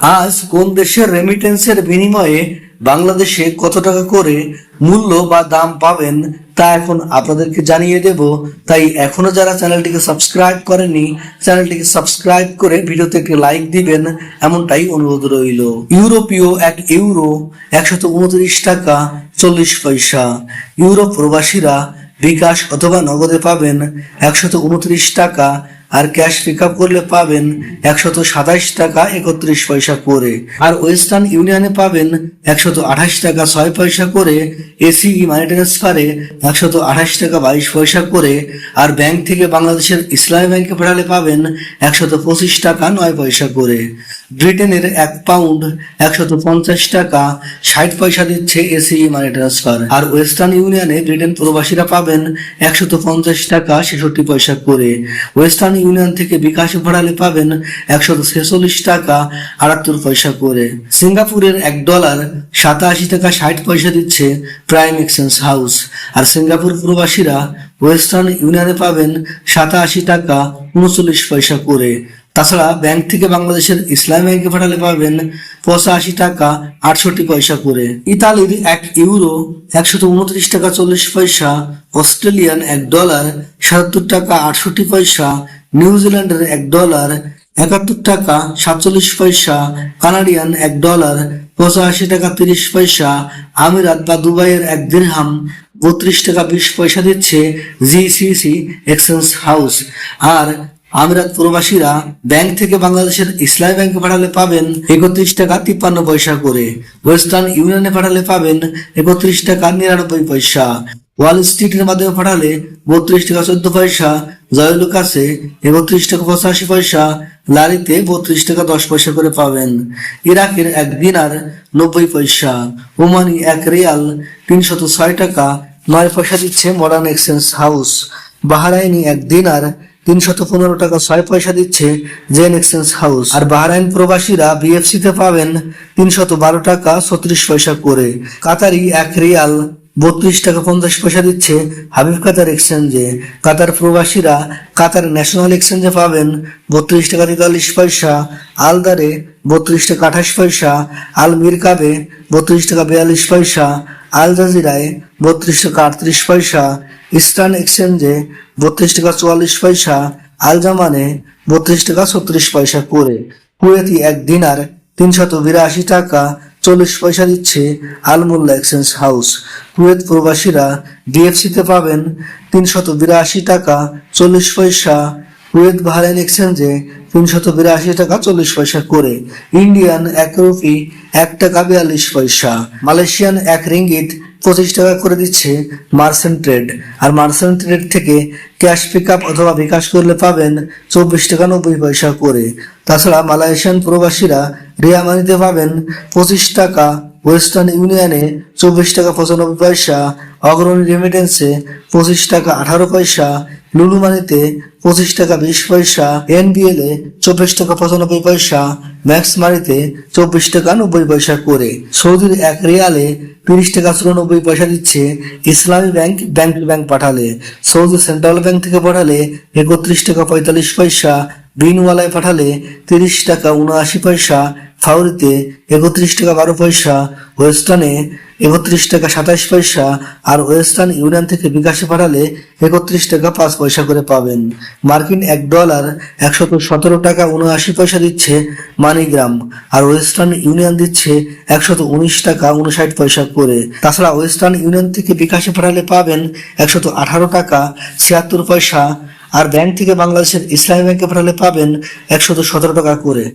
আজ কোন দেশের রেমিটেন্সের বিনিময়ে বাংলাদেশে কত টাকা করে মূল্য বা দাম পাবেন তা এখন আপনাদেরকে জানিয়ে দেব। তাই এখনও যারা চ্যানেলটিকে সাবস্ক্রাইব করেনি চ্যানেলটিকে সাবস্ক্রাইব করে ভিডিওতে একটি লাইক দিবেন, এমনটাই অনুরোধ রইল। ইউরোপীয় এক ইউরো একশত উনত্রিশ টাকা চল্লিশ পয়সা। ইউরোপ প্রবাসীরা বিকাশ অথবা নগদে পাবেন একশত উনত্রিশ টাকা আর ক্যাশ পিক আপ করলে পাবেন একশত সাতাইশ টাকা একত্রিশ পয়সা করে। আর ওয়েস্টার্ন ইউনিয়নে পাবেন একশত আঠাশ টাকা ছয় পয়সা করে। এসি মানি ট্রান্সফারে একশত আঠাশ টাকা বাইশ পয়সা করে। আর ব্যাংক থেকে বাংলাদেশের ইসলামী ব্যাংকে পাঠালে পাবেন একশত পঁচিশ টাকা নয় পয়সা করে। ব্রিটেনের এক পাউন্ড একশত পঞ্চাশ টাকা ষাট পয়সা দিচ্ছে এসি মানি ট্রান্সফার আর ওয়েস্টার্ন ইউনিয়নে ব্রিটেন প্রবাসীরা পাবেন একশত পঞ্চাশ টাকা ছেষট্টি পয়সা করে। ওয়েস্টার্ন ইউনিয়ন থেকে বিকাশ ভাড়ালে পাবেন একশত ছেচল্লিশ টাকা আটাত্তর পয়সা করে। সিঙ্গাপুরের এক ডলার সাতাশি টাকা ষাট পয়সা দিচ্ছে প্রাইম এক্সচেঞ্জ হাউস। আর সিঙ্গাপুর প্রবাসীরা ওয়েস্টার্ন ইউনিয়নে পাবেন সাতাশি টাকা উনচল্লিশ পয়সা করে। তাছাড়া ব্যাংক থেকে বাংলাদেশের ইসলাম ব্যাংকে পাঠালে পাবেন পঁচাশি টাকা আটষট্টি পয়সা করে। ইতালির এক ইউরো একশত উনত্রিশ টাকা চল্লিশ পয়সা, অস্ট্রেলিয়ান এক ডলার সাতাত্তর টাকা আটষট্টি পয়সা নিউজিল্যান্ডের এক ডলার একাত্তর টাকা, সাতচল্লিশ পয়সা, কানাডিয়ান এক ডলার পঁচাশি টাকা, তিরিশ পয়সা, আমিরাত বা দুবাইয়ের এক দিরহাম বত্রিশ টাকা, বিশ পয়সা দিচ্ছে জিসিসি এক্সচেঞ্জ হাউস আর আমিরাত প্রবাসীরা ব্যাংক থেকে বাংলাদেশের ইসলামী ব্যাংকে পাঠালে পাবেন একত্রিশ টাকা, তিপ্পান্ন পয়সা করে। ওয়েস্টার্ন ইউনিয়নে পাঠালে পাবেন একত্রিশ টাকা, নিরানব্বই পয়সা। ওয়াল স্ট্রিটের মাধ্যমে পাঠালে বত্রিশ টাকা চোদ্দ পয়সা জয়লুকাসে একত্রিশ টাকা পঁচাশি পয়সা লারিতে বত্রিশ টাকা দশ পয়সা করে পাবেন। ইরাকের এক দিনার নব্বই পয়সা, ওমানি এক রিয়াল তিনশত ছয় টাকা, নয় পয়সা দিচ্ছে মডার্ন এক্সচেঞ্জ হাউস বাহারাইনি এক দিনার তিনশত পনেরো টাকা ছয় পয়সা দিচ্ছে জেন এক্সচেঞ্জ হাউস আর বাহরাইন প্রবাসীরা বিএফসি তে পাবেন তিনশত বারো টাকা ছত্রিশ পয়সা করে। কাতারি এক রিয়াল বত্রিশ টাকা পঞ্চাশ পয়সা দিচ্ছে হাবিব কাতার এক্সচেঞ্জে। কাতার প্রবাসীরা কাতার ন্যাশনাল এক্সচেঞ্জে পাবেন বত্রিশ টাকা তেতাল্লিশ পয়সা, আলদারে বত্রিশ টাকা আঠাশ পয়সা, আল মিরকাবে বত্রিশ টাকা বিয়াল্লিশ পয়সা, আল জাজিরায় বত্রিশ টাকা আটত্রিশ পয়সা, ইস্টার্ন এক্সচেঞ্জে বত্রিশ টাকা চুয়াল্লিশ পয়সা, আল জামানে বত্রিশ টাকা ছত্রিশ পয়সা করে। কুয়েতি এক দিনার তিনশত বিরাশি টাকা চল্লিশ পয়সা দিচ্ছে আলমুল্লা এক্সচেঞ্জ হাউস। কুয়েত প্রবাসীরা ডিএফসিতে পাবেন তিনশত বিরাশি টাকা চল্লিশ পয়সা, কুয়েত বাহরাইন এক্সচেঞ্জে তিনশত বিরাশি টাকা চল্লিশ পয়সা করে। ইন্ডিয়ান এক রুপি এক টাকা বিয়াল্লিশ পয়সা। মালয়েশিয়ান এক রিঙ্গিত পঁচিশ টাকা করে দিচ্ছে মার্সেন্ট ট্রেড আর মার্সেন্ট ট্রেড থেকে ক্যাশ পিক আপ অথবা বিকাশ করলে পাবেন চব্বিশ টাকা নব্বই পয়সা করে। তাছাড়া মালয়েশিয়ান প্রবাসীরা রিয়া মানিতে পাবেন পঁচিশ টাকা ওয়েস্টার্ন ইউনিয়নে চব্বিশ টাকা পঁচানব্বই পয়সা, অগ্রণী রেমিটেন্সে পঁচিশ টাকা আঠারো পয়সা লুলু মানিতে পঁচিশ টাকা বিশ পয়সা এনবিএল এ চব্বিশ টাকা পঁচানব্বই পয়সা ম্যাক্স মানিতে চব্বিশ টাকা নব্বই পয়সা করে। সৌদির এক রিয়ালে তিরিশ টাকা চুরানব্বই পয়সা দিচ্ছে ইসলামী ব্যাংক ব্যাংক ব্যাংক পাঠালে। সৌদি সেন্ট্রাল ব্যাংক থেকে পাঠালে একত্রিশ টাকা পঁয়তাল্লিশ পয়সা বিনওয়ালায় পাঠালে তিরিশ টাকা উনআশি পয়সা ফাউরিতে একত্রিশ টাকা বারো পয়সা, ওয়েস্টার্নে একত্রিশ টাকা সাতাশ পয়সা আর ওয়েস্টার্ন ইউনিয়ন থেকে বিকাশে পাঠালে একত্রিশ টাকা পাঁচ পয়সা করে পাবেন। মার্কিন এক ডলার একশত সতেরো টাকা উনআশি পয়সা দিচ্ছে মানিগ্রাম আর ওয়েস্টার্ন ইউনিয়ন দিচ্ছে একশত উনিশ টাকা উনষাট পয়সা করে। তাছাড়া ওয়েস্টার্ন ইউনিয়ন থেকে বিকাশে পাঠালে পাবেন একশত আঠারো টাকা ছিয়াত্তর পয়সা আর ব্যাংক থেকে বাংলাদেশের ইসলামী ব্যাংকে পাঠালে পাবেন একশত সতেরো টাকা করে।